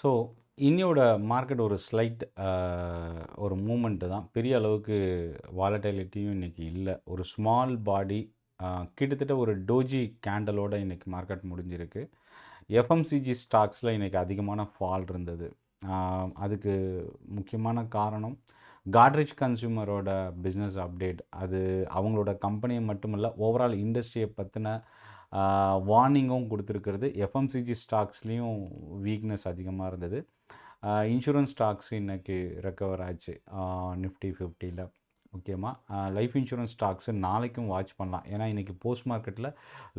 So இன்னியோட market ஒரு slight ஒரு மூமெண்ட்டு தான். பெரிய அளவுக்கு வாலட்டிலிட்டியும் இன்றைக்கி இல்லை. ஒரு ஸ்மால் பாடி கிட்டத்தட்ட ஒரு டோஜி கேண்டலோட இன்றைக்கி மார்க்கெட் முடிஞ்சிருக்கு. எஃப்எம்சிஜி ஸ்டாக்ஸில் இன்றைக்கி அதிகமான ஃபால் இருந்தது. அதுக்கு முக்கியமான காரணம் காட்ரேஜ் கன்சியூமரோட பிஸ்னஸ் அப்டேட் அது அவங்களோட கம்பெனியை மட்டும் இல்லை ஓவரால் இண்டஸ்ட்ரியை பற்றின வார்னிங்கும் கொடுத்துருக்கிறது. எஃப்எம்சிஜி ஸ்டாக்ஸ்லேயும் வீக்னஸ் அதிகமாக இருந்தது. இன்சூரன்ஸ் ஸ்டாக்ஸ் இன்றைக்கி ரெக்கவர் ஆச்சு. நிஃப்டி ஃபிஃப்டியில் முக்கியமாக லைஃப் இன்சூரன்ஸ் ஸ்டாக்ஸு நாளைக்கும் வாட்ச் பண்ணலாம். ஏன்னா இன்றைக்கி போஸ்ட் மார்க்கெட்டில்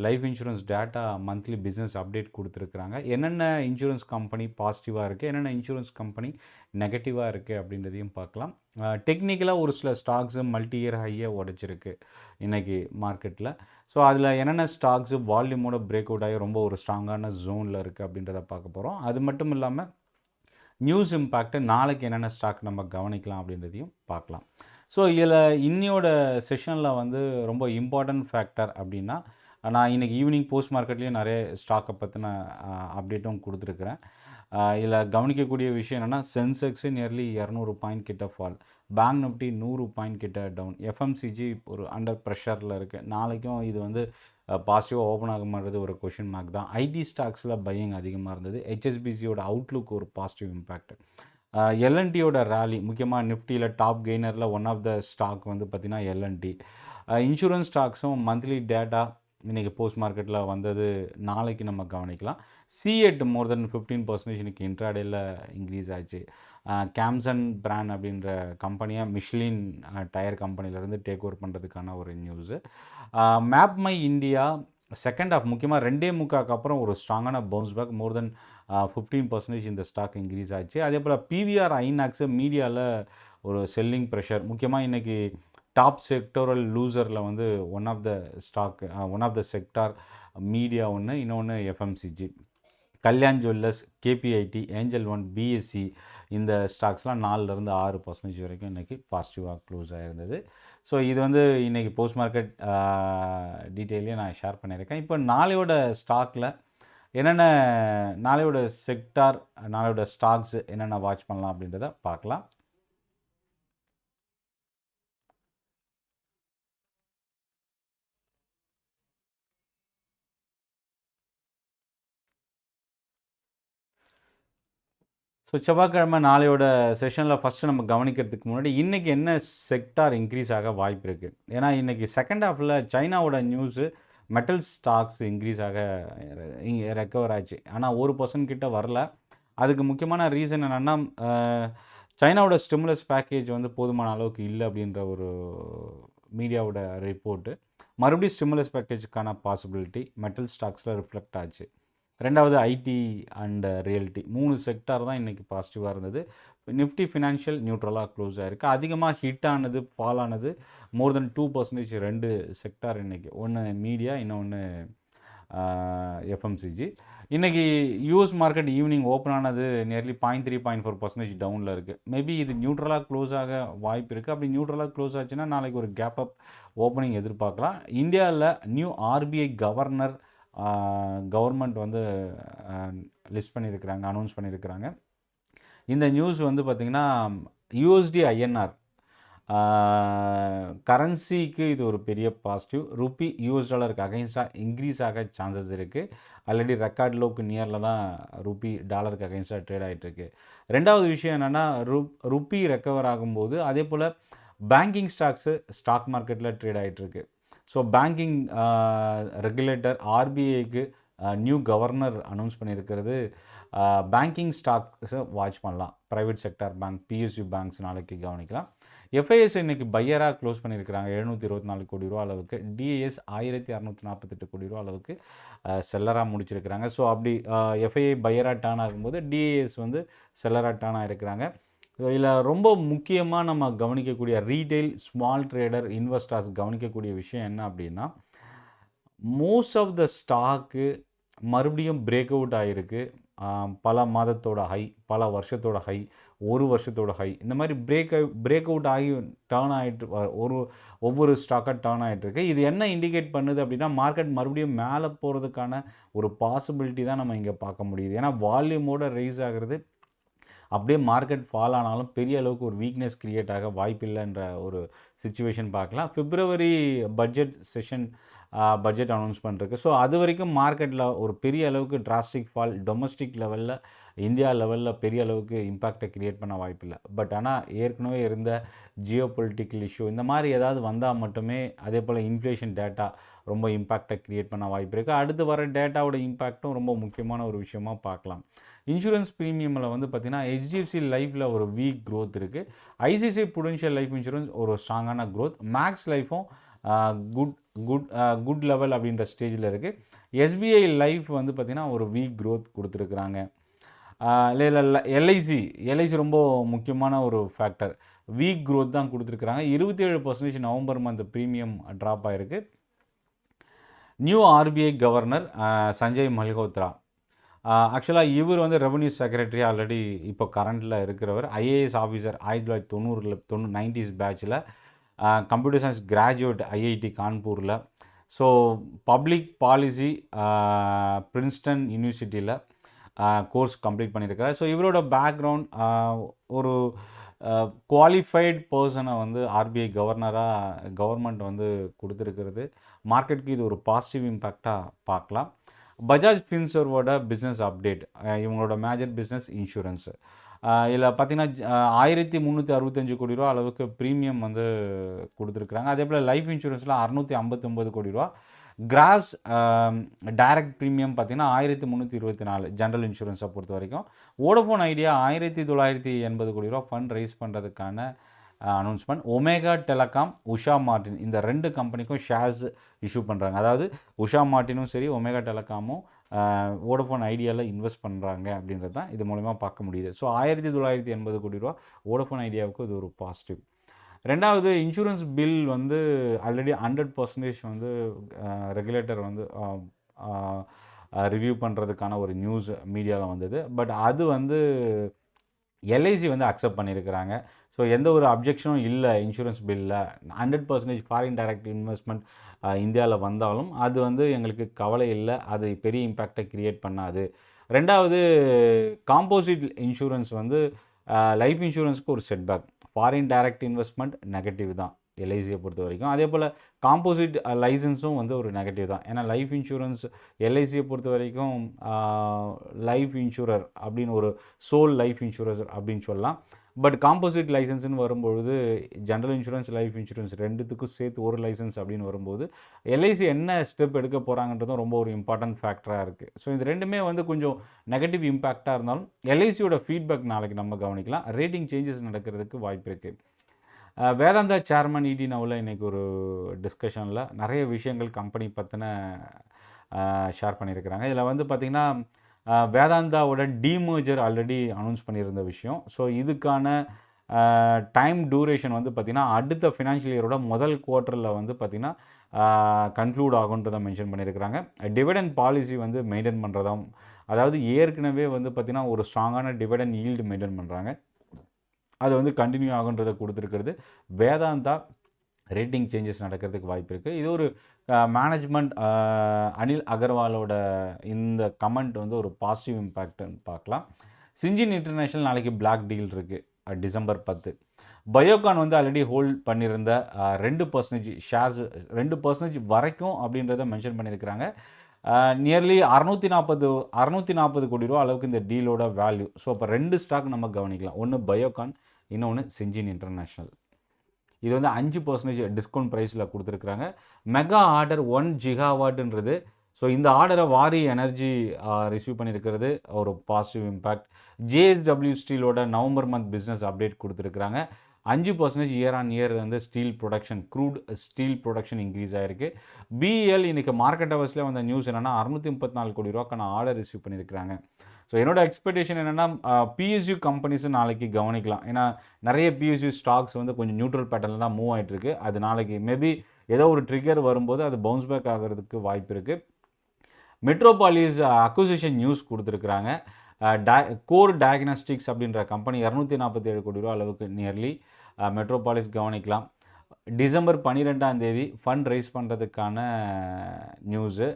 life insurance data monthly business update கொடுத்துருக்குறாங்க. என்னென்ன இன்சூரன்ஸ் கம்பெனி பாசிட்டிவாக இருக்குது என்னென்ன இன்சூரன்ஸ் கம்பெனி நெகட்டிவாக இருக்குது அப்படின்றதையும் பார்க்கலாம். டெக்னிக்கலாக ஒரு சில ஸ்டாக்ஸு மல்டி இயர் ஹையை உடச்சிருக்கு இன்றைக்கி மார்க்கெட்டில் ஸோ அதில் என்னென்ன ஸ்டாக்ஸு வால்யூமோட பிரேக் அவுட் ஆகி ரொம்ப ஒரு ஸ்ட்ராங்கான ஜோனில் இருக்குது அப்படின்றத பார்க்க போகிறோம் அது மட்டும் இல்லாமல் நியூஸ் இம்பேக்ட்டு நாளைக்கு என்னென்ன ஸ்டாக் நம்ம கவனிக்கலாம் அப்படின்றதையும் பார்க்கலாம். ஸோ இதில் இன்னியோட செஷனில் வந்து ரொம்ப இம்பார்ட்டன்ட் ஃபேக்டர் அப்படின்னா நான் இன்றைக்கி ஈவினிங் போஸ்ட் மார்க்கெட்லேயும் நிறைய ஸ்டாக்கை பற்றின அப்டேட்டும் கொடுத்துருக்குறேன். இதில் கவனிக்கக்கூடிய விஷயம் என்னென்னா சென்செக்ஸு நியர்லி இரநூறு பாயிண்ட் கிட்ட ஃபால் பேங்க் நிஃப்டி நூறு பாயிண்ட் கிட்ட டவுன். எஃப்எம்சிஜி ஒரு அண்டர் ப்ரெஷரில் இருக்குது நாளைக்கும் இது வந்து பாசிட்டிவாக ஓப்பன் ஆக மாட்டது ஒரு கொஷின் மார்க் தான். ஐடி ஸ்டாக்ஸில் பையிங் அதிகமாக இருந்தது. ஹெச்எஸ்பிசியோட அவுட்லுக் ஒரு பாசிட்டிவ் இம்பேக்ட் எல்என்டியோட ரேலி முக்கியமாக நிஃப்டியில் டாப் கெய்னரில் ஒன் ஆஃப் த ஸ்டாக் வந்து பார்த்திங்கன்னா எல்என்டி இன்சூரன்ஸ் ஸ்டாக்ஸும் மந்த்லி டேட்டா இன்றைக்கி போஸ்ட் மார்க்கெட்டில் வந்தது நாளைக்கு நம்ம கவனிக்கலாம். CEAT more than fifteen percentage இன்றைக்கி இன்ட்ராடேயில் இன்க்ரீஸ் ஆச்சு. கேம்சன் பிராண்ட் அப்படின்ற கம்பெனியாக மிஷ்லின் டயர் கம்பெனிலேருந்து டேக் ஓவர் பண்ணுறதுக்கான ஒரு news Map My India second half முக்கியமாக ரெண்டே முக்காக்கு அப்புறம் ஒரு ஸ்ட்ராங்கான bounce back more than fifteen percentage இந்த ஸ்டாக் இன்க்ரீஸ் ஆச்சு. அதே போல் பிவிஆர் ஐநாக்ஸு மீடியாவில் ஒரு செல்லிங் ப்ரெஷர் முக்கியமாக இன்றைக்கி டாப் செக்டோரல் லூசரில் வந்து one of the stock one of the sector media ஒன்று இன்னொன்று FMCG Kalyan jewellers KPIT Angel One BSE இந்த ஸ்டாக்ஸ்லாம் நாலுலேருந்து ஆறு பர்சன்டேஜ் வரைக்கும் இன்றைக்கி பாசிட்டிவாக க்ளோஸ் ஆகிருந்தது ஸோ இது வந்து இன்றைக்கி போஸ்ட் மார்க்கெட் டீட்டெயிலையும் நான் ஷேர் பண்ணியிருக்கேன். இப்போ நாளையோட ஸ்டாக்கில் என்னென்ன நாளையோட செக்டார் நாளையோட ஸ்டாக்ஸ் என்னென்ன வாட்ச் பண்ணலாம் அப்படின்றத பார்க்கலாம். ஸோ செவ்வாய்க்கிழமை நாளையோட செஷனில் ஃபஸ்ட்டு நம்ம கவனிக்கிறதுக்கு முன்னாடி இன்றைக்கி என்ன செக்டார் இன்க்ரீஸ் ஆக வாய்ப்பு இருக்குது ஏன்னா இன்றைக்கி செகண்ட் ஹாஃபில் சைனாவோட நியூஸு மெட்டல் ஸ்டாக்ஸ் இன்க்ரீஸ் ஆக ரெக்கவர் ஆச்சு. ஆனால் ஒரு பர்சன்ட் கிட்ட வரல. அதுக்கு முக்கியமான ரீசன் என்னென்னா சைனாவோட ஸ்டிமுலஸ் பேக்கேஜ் வந்து போதுமான அளவுக்கு இல்லை அப்படின்ற ஒரு மீடியாவோட ரிப்போர்ட்டு மறுபடியும் ஸ்டிமுலஸ் பேக்கேஜுக்கான பாசிபிலிட்டி மெட்டல் ஸ்டாக்ஸில் ரிஃப்ளெக்ட் ஆச்சு. ரெண்டாவது ஐடி அண்ட் ரியல்டி மூணு செக்டார் தான் இன்றைக்கி பாசிட்டிவாக இருந்தது. நிஃப்டி ஃபினான்ஷியல் நியூட்ரலாக க்ளோஸ் ஆகிருக்கு அதிகமாக ஹிட் ஆனது ஃபால் ஆனது மோர் தென் டூ பர்சன்டேஜ் ரெண்டு செக்டார் இன்றைக்கி ஒன்று மீடியா இன்னொன்று எஃப்எம்சிஜி இன்றைக்கி யூஎஸ் மார்க்கெட் ஈவினிங் ஓப்பன் ஆனது nearly point three point four percentage டவுனில் இருக்குது மேபி இது நியூட்ரலாக க்ளோஸ் ஆக வாய்ப்பு இருக்குது அப்படி நியூட்ரலாக க்ளோஸ் ஆச்சுன்னா நாளைக்கு ஒரு கேப் அப் ஓப்பனிங் எதிர்பார்க்கலாம். இந்தியாவில் நியூ ஆர்பிஐ கவர்னர் கவர்மெண்ட் வந்து லிஸ்ட் பண்ணியிருக்கிறாங்க அனௌன்ஸ் பண்ணியிருக்கிறாங்க இந்த நியூஸ் வந்து பார்த்திங்கன்னா யூஎஸ்டி ஐஎன்ஆர் கரன்சிக்கு இது ஒரு பெரிய பாசிட்டிவ் ருப்பி யூஎஸ் டாலருக்கு அகைன்ஸ்டாக இன்க்ரீஸ் ஆக சான்சஸ் இருக்குது ஆல்ரெடி ரெக்கார்ட் லோக்கு நியரில் தான் ருப்பி டாலருக்கு அகைன்ஸ்டாக ட்ரேட் ஆகிட்டுருக்கு ரெண்டாவது விஷயம் என்னென்னா ரு ருப்பி ரெக்கவர் ஆகும்போது அதே போல் பேங்கிங் ஸ்டாக்ஸு ஸ்டாக் மார்க்கெட்டில் ட்ரேட் ஆகிட்டுருக்கு ஸோ பேங்கிங் ரெகுலேட்டர் ஆர்பிஐக்கு நியூ கவர்னர் அனௌன்ஸ் பண்ணியிருக்கிறது. பேங்கிங் ஸ்டாக்ஸை வாட்ச் பண்ணலாம். Private sector bank PSU banks நாளைக்கு கவனிக்கலாம். எஃப்ஐஎஸ் இன்றைக்கி பையராக க்ளோஸ் பண்ணியிருக்கிறாங்க. எழுநூற்றி இருபத்தி நாலு கோடி ரூபா அளவுக்கு. டிஏஎஸ் ஆயிரத்தி அறநூற்றி நாற்பத்தெட்டு கோடி ரூபா அளவுக்கு uh, செல்லராக முடிச்சிருக்கிறாங்க. ஸோ அப்படி எஃப்ஐஐ பையராக டேர்ன் ஆகும்போது டிஏஎஸ் வந்து செல்லராக டேர்ன் ஆகிருக்கிறாங்க இதில் ரொம்ப முக்கியமாக நம்ம கவனிக்கக்கூடிய ரீட்டைல் ஸ்மால் ட்ரேடர் இன்வெஸ்டர்ஸ் கவனிக்கக்கூடிய விஷயம் என்ன அப்படின்னா மோஸ்ட் ஆஃப் த ஸ்டாக்கு மறுபடியும் பிரேக் அவுட் ஆகிருக்கு பல மாதத்தோட ஹை பல வருஷத்தோட ஹை ஒரு வருஷத்தோட ஹை இந்த மாதிரி பிரேக் பிரேக் அவுட் ஆகி டேர்ன் ஆகிட்டு ஒரு ஒவ்வொரு ஸ்டாக்காக டேர்ன் ஆகிட்டுருக்கு இது என்ன இண்டிகேட் பண்ணுது அப்படின்னா மார்க்கெட் மறுபடியும் மேலே போகிறதுக்கான ஒரு பாசிபிலிட்டி தான் நம்ம இங்கே பார்க்க முடியுது. ஏன்னா வால்யூமோட ரைஸ் ஆகிறது அப்படியே மார்க்கெட் ஃபால் ஆனாலும் பெரிய அளவுக்கு ஒரு வீக்னஸ் க்ரியேட் ஆக வாய்ப்பில்லைன்ற ஒரு சுச்சுவேஷன் பார்க்கலாம். February budget session budget announce பண்ணுறக்கு ஸோ அது வரைக்கும் மார்க்கெட்டில் ஒரு பெரிய அளவுக்கு டிராஸ்டிக் ஃபால் டொமஸ்டிக் லெவலில் இந்தியா லெவலில் பெரிய அளவுக்கு இம்பேக்டை க்ரியேட் பண்ண வாய்ப்பில்லை. பட் ஆனால் ஏற்கனவே இருந்த ஜியோ பொலிட்டிக்கல் இஷ்யூ இந்த மாதிரி ஏதாவது வந்தால் மட்டுமே அதே போல் இன்ஃப்ளேஷன் டேட்டா ரொம்ப இம்பேக்டை க்ரியேட் பண்ண வாய்ப்பு இருக்குது அடுத்து வர டேட்டாவோட இம்பேக்ட்டும் ரொம்ப முக்கியமான ஒரு விஷயமாக பார்க்கலாம். இன்சூரன்ஸ் ப்ரீமியமில் வந்து பார்த்திங்கன்னா ஹெச்டிஎஃப்சி லைஃப்பில் ஒரு வீக் க்ரோத் இருக்குது ஐசிஐசிஐ புடென்ஷியல் லைஃப் இன்சூரன்ஸ் ஒரு ஸ்ட்ராங்கான க்ரோத் மேக்ஸ் லைஃப்பும் குட் குட் குட் லெவல் அப்படின்ற ஸ்டேஜில் இருக்குது எஸ்பிஐ லைஃப் வந்து பார்த்திங்கன்னா ஒரு வீக் க்ரோத் கொடுத்துருக்குறாங்க. இல்லை எல்ஐசி எல்ஐசி ரொம்ப முக்கியமான ஒரு ஃபேக்டர் வீக் க்ரோத் தான் கொடுத்துருக்குறாங்க. இருபத்தி ஏழு percentage November month premium drop ஆகிருக்கு new RBI governor Sanjay Malhotra ஆக்சுவலாக இவர் வந்து ரெவன்யூ செக்ரட்டரி ஆல்ரெடி இப்போ கரண்டில் இருக்கிறவர். ஐஏஎஸ் ஆஃபீஸர் ஆயிரத்தி தொள்ளாயிரத்தி தொண்ணூறில் தொண்ணூ நைன்டிஸ் பேட்சில் கம்ப்யூட்டர் சயின்ஸ் கிராஜுவேட் ஐஐடி கான்பூரில். ஸோ பப்ளிக் பாலிசி பிரின்ஸ்டன் யூனிவர்சிட்டியில் கோர்ஸ் கம்ப்ளீட் பண்ணியிருக்காரு ஸோ இவரோட பேக்ரவுண்ட் ஒரு குவாலிஃபைட் பர்சனை வந்து ஆர்பிஐ கவர்னராக கவர்மெண்ட் வந்து கொடுத்துருக்கிறது. மார்க்கெட்டுக்கு இது ஒரு பாசிட்டிவ் இம்பேக்டாக பார்க்கலாம். பஜாஜ் ஃபின்சர்வோட பிஸ்னஸ் அப்டேட் இவங்களோட மேஜர் பிஸ்னஸ் இன்சூரன்ஸு இதில் பார்த்தீங்கன்னா ஆயிரத்தி முந்நூற்றி அறுபத்தஞ்சு கோடி ரூபா அளவுக்கு ப்ரீமியம் வந்து கொடுத்துருக்குறாங்க. அதே போல் லைஃப் இன்சூரன்ஸில் அறுநூற்றி ஐம்பத்தொம்பது கோடி ரூபா. கிராஸ் டைரக்ட் ப்ரீமியம் பார்த்தீங்கன்னா ஆயிரத்தி முந்நூற்றி இருபத்தி நாலு ஜென்ரல் இன்சூரன்ஸை பொறுத்த வரைக்கும் ஓடோஃபோன் ஐடியா ஆயிரத்தி தொள்ளாயிரத்தி எண்பது கோடி ரூபா ஃபண்ட் ரைஸ் பண்ணுறதுக்கான announcement Omega Telecom Usha Martin. இந்த ரெண்டு கம்பெனிக்கும் ஷேர்ஸ் இஷ்யூ பண்ணுறாங்க அதாவது உஷா மார்டினும் சரி ஒமேகா டெலகாமும் ஓடஃபோன் ஐடியாவில் இன்வெஸ்ட் பண்ணுறாங்க அப்படின்றது தான் இது மூலிமா பார்க்க முடியுது. ஸோ ஆயிரத்தி தொள்ளாயிரத்தி எண்பது கோடி ரூபா ஓடஃபோன் ஐடியாவுக்கு இது ஒரு பாசிட்டிவ் ரெண்டாவது இன்சூரன்ஸ் பில் வந்து ஆல்ரெடி ஹண்ட்ரட் பர்சன்டேஜ் வந்து ரெகுலேட்டர் வந்து ரிவ்யூ பண்ணுறதுக்கான ஒரு நியூஸ் மீடியாவில் வந்தது. பட் அது வந்து எல்ஐசி வந்து அக்செப்ட் பண்ணியிருக்கிறாங்க ஸோ எந்த ஒரு அப்ஜெக்ஷனும் இல்லை insurance பில்லில் hundred percentage foreign direct investment இந்தியாவில் வந்தாலும் அது வந்து எங்களுக்கு கவலை இல்லை. அது பெரிய இம்பேக்டை க்ரியேட் பண்ணாது. ரெண்டாவது காம்போசிட் இன்சூரன்ஸ் வந்து லைஃப் இன்சூரன்ஸுக்கு ஒரு setback foreign direct investment negative தான். எல்ஐசியை பொறுத்த வரைக்கும். அதே போல் காம்போசிட் லைசன்ஸும் வந்து ஒரு நெகட்டிவ் தான். ஏன்னா லைஃப் இன்சூரன்ஸ் எல்ஐசியை பொறுத்த வரைக்கும் லைஃப் இன்சூரர் அப்படின்னு ஒரு சோல் லைஃப் இன்சூரர் அப்படின்னு சொல்லலாம். பட் காம்போசிட் லைசன்ஸ்னு வரும்பொழுது ஜென்ரல் இன்சூரன்ஸ் லைஃப் இன்சூரன்ஸ் ரெண்டுத்துக்கும் சேர்த்து ஒரு லைசன்ஸ் அப்படின்னு வரும்போது எல்ஐசி என்ன ஸ்டெப் எடுக்க போகிறாங்கன்றதும் ரொம்ப ஒரு இம்பார்ட்டன்ட் ஃபேக்டராக இருக்குது ஸோ இது ரெண்டுமே வந்து கொஞ்சம் நெகட்டிவ் இம்பேக்டாக இருந்தாலும் எல்ஐசியோட ஃபீட்பேக் நாளைக்கு நம்ம கவனிக்கலாம். ரேட்டிங் சேஞ்சஸ் நடக்கிறதுக்கு வாய்ப்பு இருக்குது வேதாந்தா சேர்மன் இடி நவில் இன்றைக்கி ஒரு டிஸ்கஷனில் நிறைய விஷயங்கள் கம்பெனி பற்றின ஷேர் பண்ணியிருக்கிறாங்க. இதில் வந்து பார்த்திங்கன்னா வேதாந்தாவோட டீமர்ஜர் ஆல்ரெடி அனௌன்ஸ் பண்ணியிருந்த விஷயம். ஸோ இதுக்கான டைம் டூரேஷன் வந்து பார்த்திங்கன்னா அடுத்த ஃபினான்ஷியல் இயரோட முதல் குவார்ட்டரில் வந்து பார்த்திங்கன்னா கன்க்ளூட் ஆகுன்றதை மென்ஷன் பண்ணியிருக்கிறாங்க. டிவிடன் பாலிசி வந்து மெயின்டைன் பண்ணுறதாம் அதாவது ஏற்கனவே வந்து பார்த்திங்கன்னா ஒரு ஸ்ட்ராங்கான டிவிடன் ஈல்டு மெயின்டைன் பண்ணுறாங்க அது வந்து கண்டினியூ ஆகுன்றதை கொடுத்துருக்கிறது. வேதாந்தா ரேட்டிங் சேஞ்சஸ் நடக்கிறதுக்கு வாய்ப்பு இருக்குது இது ஒரு மேனேஜ்மெண்ட் அனில் அகர்வாலோட இந்த கமெண்ட் வந்து ஒரு பாசிட்டிவ் இம்பேக்ட்னு பார்க்கலாம். சிஞ்சின் இன்டர்நேஷ்னல் நாளைக்கு பிளாக் டீல் இருக்குது டிசம்பர் பத்து. பயோகான் வந்து ஆல்ரெடி ஹோல்ட் பண்ணியிருந்த ரெண்டு பர்சன்டேஜ் ஷேர்ஸ் ரெண்டு பர்சன்டேஜ் வரைக்கும் அப்படின்றத மென்ஷன் பண்ணியிருக்கிறாங்க. நியர்லி அறநூற்றி நாற்பது அறநூற்றி நாற்பது கோடி ரூபா அளவுக்கு இந்த டீலோட வேல்யூ ஸோ அப்போ ரெண்டு ஸ்டாக் நம்ம கவனிக்கலாம். ஒன்று பயோகான் இன்னொன்று செஞ்சின் இன்டர்நேஷ்னல் இது வந்து அஞ்சு பர்சன்டேஜ் டிஸ்கவுண்ட் ப்ரைஸில் கொடுத்துருக்குறாங்க. மெகா ஆர்டர் ஒன் ஜிகாவாட்ன்றது ஸோ இந்த ஆர்டரை வாரி எனர்ஜி ரிசீவ் பண்ணியிருக்கிறது. ஒரு பாசிட்டிவ் இம்பேக்ட் ஜேஎஸ்டபிள்யூ ஸ்டீலோட நவம்பர் மந்த் பிஸ்னஸ் அப்டேட் கொடுத்துருக்குறாங்க. அஞ்சு பர்சன்டேஜ் இயர் ஆன் இயர் வந்து steel production crude steel production increase ஆகிருக்கு பிஎல் இன்றைக்கி மார்க்கெட் ஹவர்ஸில் வந்த நியூஸ் என்னென்னா அறுநூற்றி முப்பத்தி நாலு கோடி ரூபாக்கான ஆர்டர் ரிசீவ் பண்ணியிருக்கிறாங்க. ஸோ என்னோட எக்ஸ்பெக்டேஷன் என்னென்னா பிஎஸ்யூ கம்பெனிஸும் நாளைக்கு கவனிக்கலாம். ஏன்னா நிறைய பிஎஸ்யூ ஸ்டாக்ஸ் வந்து கொஞ்சம் நியூட்ரல் பேட்டர்னில் தான் மூவ் ஆகிட்டு இருக்கு அது நாளைக்கு மேபி ஏதோ ஒரு ட்ரிகர் வரும்போது அது பவுன்ஸ் பேக் ஆகிறதுக்கு வாய்ப்பு இருக்குது மெட்ரோபாலிஸ் அக்விசிஷன் நியூஸ் கொடுத்துருக்குறாங்க. டா கோர் டயக்னாஸ்டிக்ஸ் அப்படின்ற கம்பெனி இரநூத்தி நாற்பத்தி ஏழு கோடி ரூபா அளவுக்கு நியர்லி மெட்ரோபாலிஸ் கவனிக்கலாம். டிசம்பர் பன்னிரெண்டாம் தேதி ஃபண்ட் ரைஸ் பண்ணுறதுக்கான நியூஸு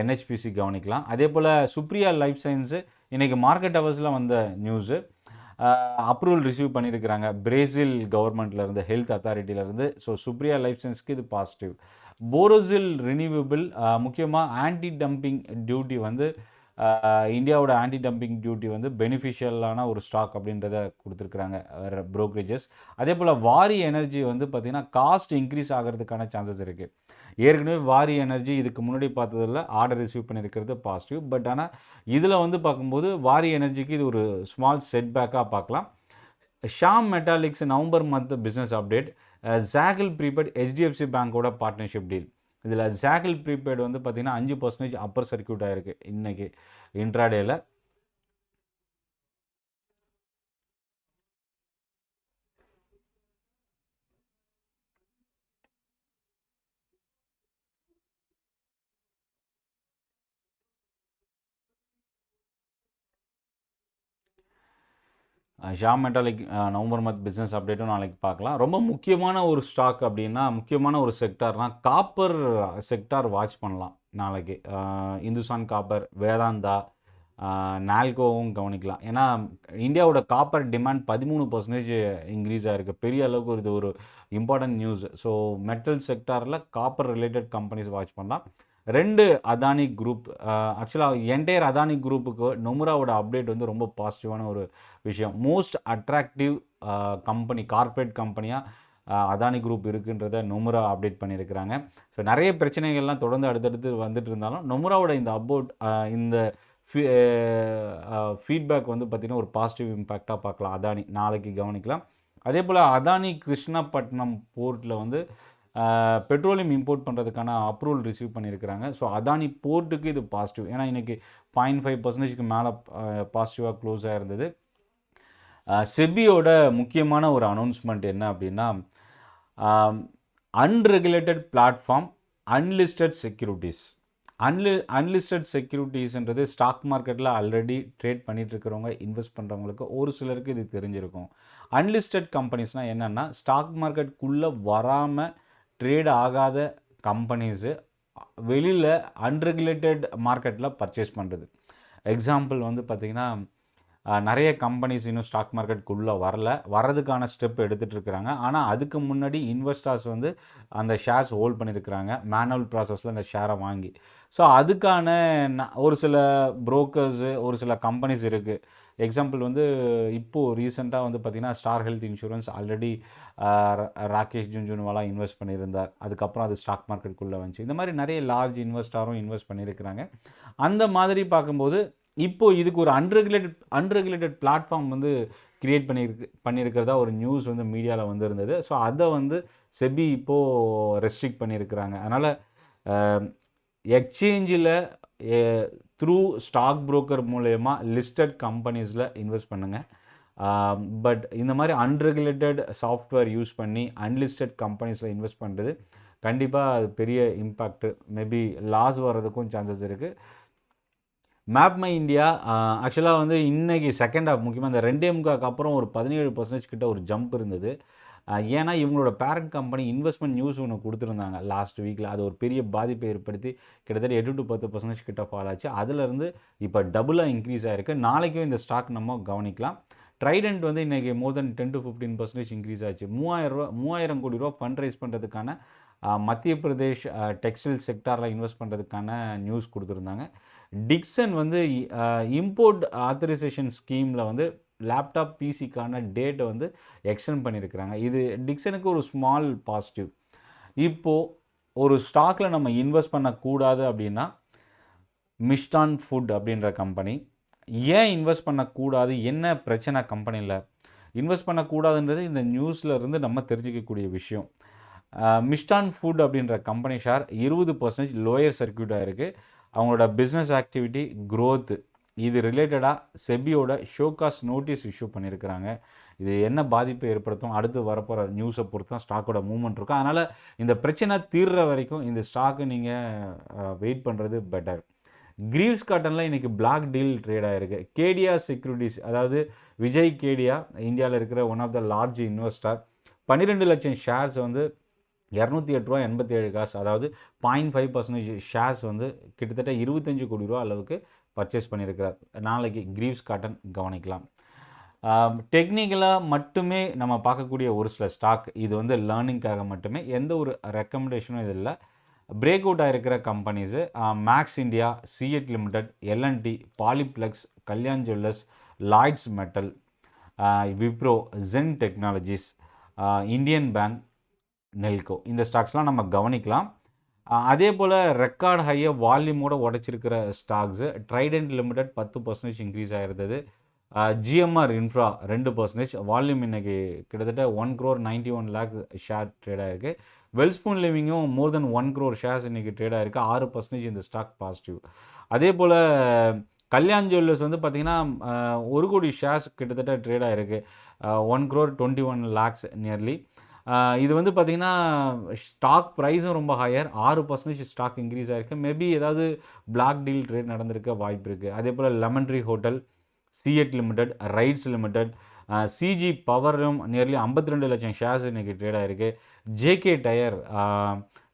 என்ஹெச்பிசி கவனிக்கலாம். அதே போல் சுப்ரியா லைஃப் சயின்ஸு இன்றைக்கி மார்க்கெட் ஹவர்ஸில் வந்த நியூஸு அப்ரூவல் ரிசீவ் பண்ணியிருக்கிறாங்க பிரேசில் கவர்மெண்ட்லேருந்து ஹெல்த் அத்தாரிட்டியிலேருந்து ஸோ சுப்ரியா லைஃப் சயின்ஸ்க்கு இது பாசிட்டிவ் போரோசில் ரினியூவபிள் முக்கியமாக ஆன்டி டம்பிங் டியூட்டி வந்து இந்தியாவோட ஆன்டி டம்பிங் டியூட்டி வந்து பெனிஃபிஷியலான ஒரு ஸ்டாக் அப்படின்றத கொடுத்துருக்குறாங்க வேறு ப்ரோக்ரேஜஸ் அதே போல் வாரி எனர்ஜி வந்து பார்த்திங்கன்னா காஸ்ட் இன்க்ரீஸ் ஆகிறதுக்கான சான்சஸ் இருக்குது ஏற்கனவே வாரி எனர்ஜி இதுக்கு முன்னாடி பார்த்ததில் ஆர்டர் ரிசீவ் பண்ணியிருக்கிறது பாசிட்டிவ் பட் ஆனால் இதில் வந்து பார்க்கும்போது வாரி எனர்ஜிக்கு இது ஒரு ஸ்மால் செட்பேக்காக பார்க்கலாம். Shyam Metalics November month business update Zaggle prepaid HDFC பேங்க்கோட partnership deal இதில் ஜாகிள் ப்ரீபெய்டு வந்து பார்த்திங்கன்னா அஞ்சு பர்சன்டேஜ் அப்பர் சர்க்கியூட் ஆகிருக்கு இன்றைக்கி இன்ட்ராடேயில் Shyam Metalic November month business அப்டேட்டும் நாளைக்கு பார்க்கலாம். ரொம்ப முக்கியமான ஒரு ஸ்டாக் அப்படின்னா முக்கியமான ஒரு செக்டார்னால் காப்பர் செக்டார் வாட்ச் பண்ணலாம் நாளைக்கு. இந்துஸ்தான் காப்பர் வேதாந்தா நால்கோவும் கவனிக்கலாம். ஏன்னா இந்தியாவோட காப்பர் டிமாண்ட் பதிமூணு பர்சன்டேஜ் இன்க்ரீஸ் ஆகிருக்கு பெரிய அளவுக்கு இது ஒரு இம்பார்ட்டன்ட் நியூஸ் ஸோ மெட்டல் செக்டாரில் காப்பர் ரிலேட்டட் கம்பெனிஸ் வாட்ச் பண்ணலாம். ரெண்டு அதானி குரூப் ஆக்சுவலாக என்டையர் அதானி குரூப்புக்கு நொமுராவோட அப்டேட் வந்து ரொம்ப பாசிட்டிவான ஒரு விஷயம். மோஸ்ட் அட்ராக்டிவ் கம்பெனி கார்ப்பரேட் கம்பெனியாக அதானி குரூப் இருக்குன்றத நொமுரா அப்டேட் பண்ணியிருக்கிறாங்க ஸோ நிறைய பிரச்சனைகள்லாம் தொடர்ந்து அடுத்தடுத்து வந்துட்டு இருந்தாலும் நொமுராவோட இந்த அபவுட் இந்த ஃபீட்பேக் வந்து பார்த்திங்கன்னா ஒரு பாசிட்டிவ் இம்பேக்டாக பார்க்கலாம். அதானி நாளைக்கு கவனிக்கலாம். அதே போல் அதானி கிருஷ்ணப்பட்டினம் போர்ட்டில் வந்து பெட்ரோலியம் இம்போர்ட் பண்ணுறதுக்கான அப்ரூவல் ரிசீவ் பண்ணியிருக்கிறாங்க. ஸோ அதானி போர்ட்டுக்கு இது பாசிட்டிவ் ஏன்னா இன்றைக்கி பாயிண்ட் ஃபைவ் பர்சன்டேஜ்க்கு மேலே பாசிட்டிவாக க்ளோஸ் ஆகிருந்தது செபியோட முக்கியமான ஒரு அனௌன்ஸ்மெண்ட் என்ன அப்படின்னா அன்ரெகுலேட்டட் பிளாட்ஃபார்ம் அன்லிஸ்டட் செக்யூரிட்டிஸ் அன்லி அன்லிஸ்டட் செக்யூரிட்டிஸ்ன்றது ஸ்டாக் மார்க்கெட்டில் ஆல்ரெடி ட்ரேட் பண்ணிகிட்ருக்கிறவங்க இன்வெஸ்ட் பண்ணுறவங்களுக்கு ஒரு சிலருக்கு இது தெரிஞ்சிருக்கும். அன்லிஸ்டட் கம்பெனிஸ்னால் என்னென்னா ஸ்டாக் மார்க்கெட்டுக்குள்ளே வராமல் ட்ரேட் ஆகாத கம்பெனிஸு வெளியில் அன்ரெகுலேட்டட் மார்க்கெட்டில் பர்ச்சேஸ் பண்ணுறது எக்ஸாம்பிள் வந்து பார்த்திங்கன்னா நிறைய கம்பெனிஸ் இன்னும் ஸ்டாக் மார்க்கெட்டுக்குள்ளே வரல. வரதுக்கான ஸ்டெப் எடுத்துகிட்டு இருக்கிறாங்க. ஆனால் அதுக்கு முன்னாடி இன்வெஸ்டர்ஸ் வந்து அந்த ஷேர்ஸ் ஹோல்ட் பண்ணியிருக்கிறாங்க மேனுவல் ப்ராசஸில் அந்த ஷேரை வாங்கி. ஸோ அதுக்கான ஒரு சில புரோக்கர்ஸு ஒரு சில கம்பெனிஸ் இருக்குது எக்ஸாம்பிள் வந்து இப்போது ரீசெண்டாக வந்து பார்த்திங்கன்னா star health insurance already Rakesh Jhunjhunwala invest பண்ணியிருந்தார். அதுக்கப்புறம் அது ஸ்டாக் மார்க்கெட்டுக்குள்ளே வந்துச்சு. இந்த மாதிரி நிறைய லார்ஜ் இன்வெஸ்டாரும் இன்வெஸ்ட் பண்ணியிருக்கிறாங்க. அந்த மாதிரி பார்க்கும்போது இப்போது இதுக்கு ஒரு அன்ரெகுலேட்டட் அன்ரெகுலேட்டட் பிளாட்ஃபார்ம் வந்து க்ரியேட் பண்ணியிருக்கு பண்ணியிருக்கிறதா ஒரு நியூஸ் வந்து மீடியாவில் வந்திருந்தது. ஸோ அதை வந்து செபி இப்போது ரெஸ்ட்ரிக்ட் பண்ணியிருக்கிறாங்க. அதனால் எக்ஸ்சேஞ்சில் த்ரூ ஸ்டாக் புரோக்கர் மூலயமா லிஸ்டட் கம்பெனிஸில் இன்வெஸ்ட் பண்ணுங்கள் பட் இந்த மாதிரி அன்ரெகுலேட்டட் சாஃப்ட்வேர் யூஸ் பண்ணி அன்லிஸ்டட் கம்பெனிஸில் இன்வெஸ்ட் பண்ணுறது கண்டிப்பாக அது பெரிய இம்பேக்ட்டு மேபி லாஸ் வர்றதுக்கும் சான்சஸ் இருக்குது மேப் மை இந்தியா ஆக்சுவலாக வந்து இன்றைக்கி செகண்ட் ஹாஃப் முக்கியமாக இந்த ரெண்டே முக்காக்கு அப்புறம் ஒரு பதினேழு பர்சன்டேஜ் கிட்ட ஒரு ஜம்ப் இருந்தது. ஏன்னா இவங்களோட பேரண்ட் கம்பெனி இன்வெஸ்ட்மெண்ட் நியூஸ் ஒன்று கொடுத்துருந்தாங்க. லாஸ்ட் வீக்கில் அது ஒரு பெரிய பாதிப்பை ஏற்படுத்தி கிட்டத்தட்ட எட்டு டு பத்து பர்சன்டேஜ் கிட்ட ஃபால் ஆச்சு. அதுலேருந்து இப்போ டபுளாக இன்க்ரீஸ் ஆகிருக்கு நாளைக்கும் இந்த ஸ்டாக் நம்ம கவனிக்கலாம். ட்ரைடென்ட் வந்து இன்றைக்கி more than ten to fifteen percentage increase ஆச்சு. மூவாயிரரூவா ரூபா மூவாயிரம் கோடி ரூபா ஃபண்ட் ரைஸ் பண்ணுறதுக்கான மத்திய பிரதேஷ் டெக்ஸ்டைல் செக்டாரில் இன்வெஸ்ட் பண்ணுறதுக்கான நியூஸ் கொடுத்துருந்தாங்க. டிக்சன் வந்து இம்போர்ட் ஆத்தரைசேஷன் ஸ்கீமில் வந்து லேப்டாப் பிசிக்கான டேட்டை வந்து எக்ஸ்டெண்ட் பண்ணியிருக்கிறாங்க இது டிக்சனுக்கு ஒரு ஸ்மால் பாசிட்டிவ் இப்போது ஒரு ஸ்டாக்கில் நம்ம இன்வெஸ்ட் பண்ணக்கூடாது அப்படின்னா மிஸ்டான் ஃபுட் அப்படின்ற கம்பெனி ஏன் இன்வெஸ்ட் பண்ணக்கூடாது? என்ன பிரச்சனை கம்பெனியில் இன்வெஸ்ட் பண்ணக்கூடாதுன்றது இந்த நியூஸில் இருந்து நம்ம தெரிஞ்சிக்கக்கூடிய விஷயம். மிஸ்டான் ஃபுட் அப்படின்ற கம்பெனி ஷேர் இருபது பர்சன்டேஜ் லோயர் சர்க்கியூட்டாக இருக்குது அவங்களோட பிஸ்னஸ் ஆக்டிவிட்டி க்ரோத்து இது ரிலேட்டடாக செபியோட ஷோகாஸ் நோட்டீஸ் இஷ்யூ பண்ணியிருக்கிறாங்க இது என்ன பாதிப்பை ஏற்படுத்தும்? அடுத்து வரப்போகிற நியூஸை பொறுத்து தான் ஸ்டாக்கோட மூவ்மெண்ட் இருக்கும். அதனால் இந்த பிரச்சனை தீர்ற வரைக்கும் இந்த ஸ்டாக்கு நீங்கள் வெயிட் பண்ணுறது பெட்டர் கிரீவ்ஸ் காட்டனில் இன்றைக்கி பிளாக் டீல் ட்ரேட் ஆகிருக்கு கேடியா செக்யூரிட்டிஸ் அதாவது விஜய் கேடியா இந்தியாவில் இருக்கிற one of the large investor பன்னிரெண்டு லட்சம் ஷேர்ஸ் வந்து இரநூத்தி எட்டு ரூபா எண்பத்தி ஏழு காசு அதாவது பாயிண்ட் ஃபைவ் பர்சன்டேஜ் ஷேர்ஸ் வந்து கிட்டத்தட்ட இருபத்தஞ்சு கோடி ரூபா அளவுக்கு பர்ச்சேஸ் பண்ணியிருக்கிறார். நாளைக்கு கிரீவ்ஸ் காட்டன் கவனிக்கலாம். டெக்னிக்கலாக மட்டுமே நம்ம பார்க்கக்கூடிய ஒரு சில ஸ்டாக் இது வந்து லேர்னிங்காக மட்டுமே எந்த ஒரு ரெக்கமெண்டேஷனும் இது இல்லை. Break out ஆகிருக்கிற companies Max India CEAT limited L and T Polyplex Kalyan jewellers Lloyds metal Wipro Zen technologies Indian bank Nelco இந்த ஸ்டாக்ஸ்லாம் நம்ம கவனிக்கலாம். அதே போல் ரெக்கார்ட் ஹையை வால்யூமோட உடைச்சிருக்கிற ஸ்டாக்ஸு ட்ரைடென்ட் லிமிடெட் பத்து பர்சன்டேஜ் இன்க்ரீஸ் ஆகிருந்தது ஜிஎம்ஆர் இன்ஃப்ரா ரெண்டு பர்சன்டேஜ் வால்யூம் இன்றைக்கி கிட்டத்தட்ட one crore ninety one lakhs share trade ஆகிருக்கு Welspun லிவிங்கும் more than one crore shares இன்றைக்கி ட்ரேட் ஆகிருக்கு ஆறு பர்சன்டேஜ் இந்த ஸ்டாக் பாசிட்டிவ் அதே போல் கல்யாண் ஜுவல்லர்ஸ் வந்து பார்த்திங்கன்னா ஒரு கோடி ஷேர்ஸ் கிட்டத்தட்ட ட்ரேட் ஆகிருக்கு one crore twenty one lakhs nearly இது வந்து பார்த்திங்கன்னா ஸ்டாக் ப்ரைஸும் ரொம்ப ஹையர் ஆறு பர்சன்டேஜ் ஸ்டாக் இன்க்ரீஸ் ஆகிருக்கு மேபி ஏதாவது பிளாக் டீல் ட்ரேட் நடந்திருக்க வாய்ப்பு இருக்குது அதே போல் Lemon Tree hotel CEAT limited RITES limited CG பவரும் நியர்லி ஐம்பத்தி ரெண்டு லட்சம் ஷேர்ஸ் இன்றைக்கி ட்ரேட் ஆகிருக்கு ஜேகே டயர்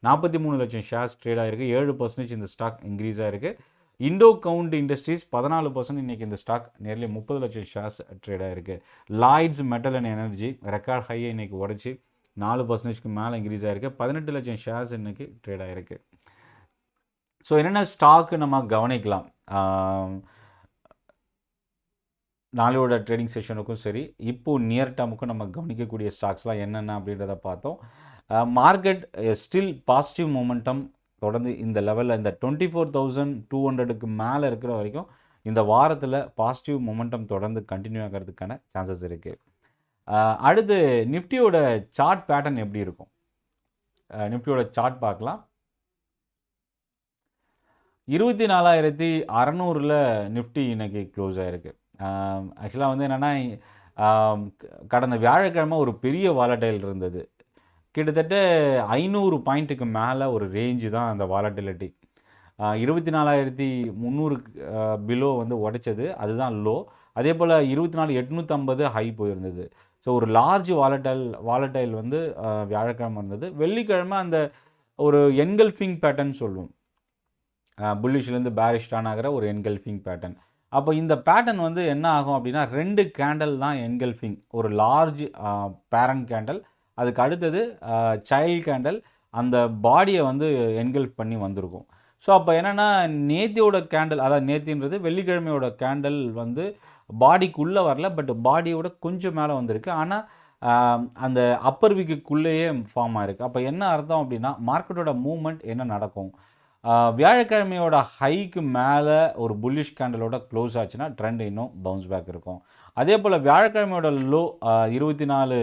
நாற்பத்தி மூணு லட்சம் ஷேர்ஸ் ட்ரேட் ஆகிருக்கு ஏழு பர்சன்டேஜ் இந்த ஸ்டாக் இன்க்ரீஸ் ஆகிருக்கு இண்டோ கவுண்ட் இண்டஸ்ட்ரீஸ் பதினாலு பர்சன்ட் இன்றைக்கி இந்த ஸ்டாக் நியர்லி முப்பது லட்சம் ஷேர்ஸ் ட்ரேட் ஆகிருக்கு Lloyds metal and energy record ஹையை இன்றைக்கி உடச்சி. நாலு பர்சன்டேஜ்க்கு மேலே இன்க்ரீஸ் ஆகிருக்கு பதினெட்டு லட்சம் ஷேர்ஸ் இன்றைக்கி ட்ரேட் ஆகிருக்கு ஸோ என்னென்ன ஸ்டாக்கு நம்ம கவனிக்கலாம்? நாளையோட ட்ரேடிங் செஷனுக்கும் சரி இப்போது நியர் டேமுக்கும் நம்ம கவனிக்கக்கூடிய ஸ்டாக்ஸ்லாம் என்னென்ன அப்படின்றத பார்த்தோம். மார்க்கெட் ஸ்டில் பாசிட்டிவ் மூமெண்டம் தொடர்ந்து இந்த லெவலில் இந்த டுவெண்ட்டி ஃபோர் தௌசண்ட் டூ ஹண்ட்ரடுக்கு மேலே இருக்கிற வரைக்கும் இந்த வாரத்தில் பாசிட்டிவ் மொமெண்டம் தொடர்ந்து கண்டினியூ ஆகிறதுக்கான சான்சஸ் இருக்குது அடுத்து நிஃப்டியோட சார்ட் பேட்டர்ன் எப்படி இருக்கும்? நிஃப்டியோட சார்ட் பார்க்கலாம். இருபத்தி நாலாயிரத்தி அறநூறில் நிஃப்டி இன்னைக்கு க்ளோஸ் ஆகிருக்கு ஆக்சுவலாக வந்து என்னென்னா கடந்த வியாழக்கிழமை ஒரு பெரிய வாலட்டைல் இருந்தது. கிட்டத்தட்ட ஐநூறு பாயிண்ட்டுக்கு மேலே ஒரு ரேஞ்சு தான் அந்த வாலட்டிலிட்டி இருபத்தி நாலாயிரத்தி முந்நூறு பிலோ வந்து உடைச்சது. அதுதான் லோ அதே போல் இருபத்தி நாலு எட்நூற்றம்பது ஹை போயிருந்தது. ஸோ ஒரு லார்ஜ் வாலட்டைல் வாலட்டைல் வந்து வியாழக்கிழமை இருந்தது. வெள்ளிக்கிழமை அந்த ஒரு என்கல்ஃபிங் பேட்டர்ன் சொல்லுவோம். புல்லிஷ்லேருந்து பேரிஷ்டான் ஆகிற ஒரு என்கல்ஃபிங் பேட்டர்ன் அப்போ இந்த பேட்டர்ன் வந்து என்ன ஆகும் அப்படின்னா ரெண்டு கேண்டல் தான் என்கல்ஃபிங் ஒரு லார்ஜ் பேரண்ட் கேண்டல் அதுக்கு அடுத்தது சைல்ட் கேண்டல் அந்த பாடியை வந்து என்கல்ஃப் பண்ணி வந்திருக்கும். ஸோ அப்போ என்னென்னா நேத்தியோட கேண்டல் அதாவது நேத்தின்றது வெள்ளிக்கிழமையோட கேண்டல் வந்து பாடிக்குள்ளே வரல பட் பாடியோட கொஞ்சம் மேலே வந்திருக்கு. ஆனால் அந்த அப்பர் வீக்குக்குள்ளேயே ஃபார்ம் ஆயிருக்கு. அப்போ என்ன அர்த்தம் அப்படின்னா மார்க்கெட்டோட மூவ்மெண்ட் என்ன நடக்கும்? வியாழக்கிழமையோட ஹைக்கு மேலே ஒரு புல்லிஷ் கேண்டலோட க்ளோஸ் ஆச்சுன்னா ட்ரெண்ட் இன்னும் பவுன்ஸ் பேக் இருக்கும். அதே போல் வியாழக்கிழமையோட லோ இருபத்தி நாலு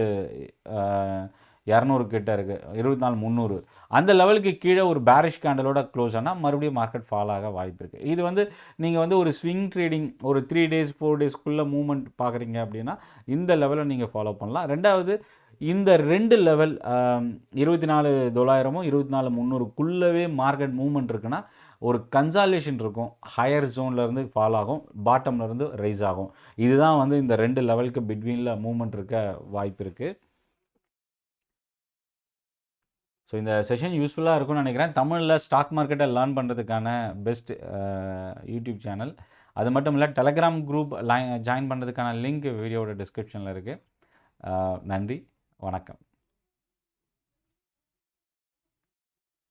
இரநூறு கிட்ட இருக்குது இருபத்தி நாலு முந்நூறு. அந்த லெவலுக்கு கீழே ஒரு பேரிஷ் கேண்டலோட க்ளோஸ் ஆனால் மறுபடியும் மார்க்கெட் ஃபால் ஆக வாய்ப்பு இருக்குது இது வந்து நீங்கள் வந்து ஒரு ஸ்விங் ட்ரேடிங் ஒரு த்ரீ டேஸ் ஃபோர் டேஸ்க்குள்ளே மூவ்மெண்ட் பார்க்குறீங்க அப்படின்னா இந்த லெவலை நீங்கள் ஃபாலோ பண்ணலாம். ரெண்டாவது இந்த ரெண்டு லெவல் இருபத்தி நாலு தொள்ளாயிரமும் இருபத்தி நாலு முந்நூறுக்குள்ளவே மார்க்கெட் மூவ்மெண்ட் இருக்குன்னா ஒரு கன்சாலேஷன் இருக்கும். ஹையர் ஜோன்லேருந்து ஃபால் ஆகும் பாட்டம்லேருந்து ரைஸ் ஆகும். இதுதான் வந்து இந்த ரெண்டு லெவலுக்கு பிட்வீனில் மூவ்மெண்ட் இருக்க வாய்ப்பு இருக்குது ஸோ இந்த செஷன் யூஸ்ஃபுல்லாக இருக்கும்னு நினைக்கிறேன். தமிழில் ஸ்டாக் மார்க்கெட்டை லேர்ன் பண்ணுறதுக்கான பெஸ்ட் யூடியூப் சேனல் அது மட்டும் இல்லை டெலகிராம் குரூப் லை ஜாயின் பண்ணுறதுக்கான லிங்க் வீடியோட டிஸ்கிரிப்ஷனில் இருக்குது நன்றி. வணக்கம்.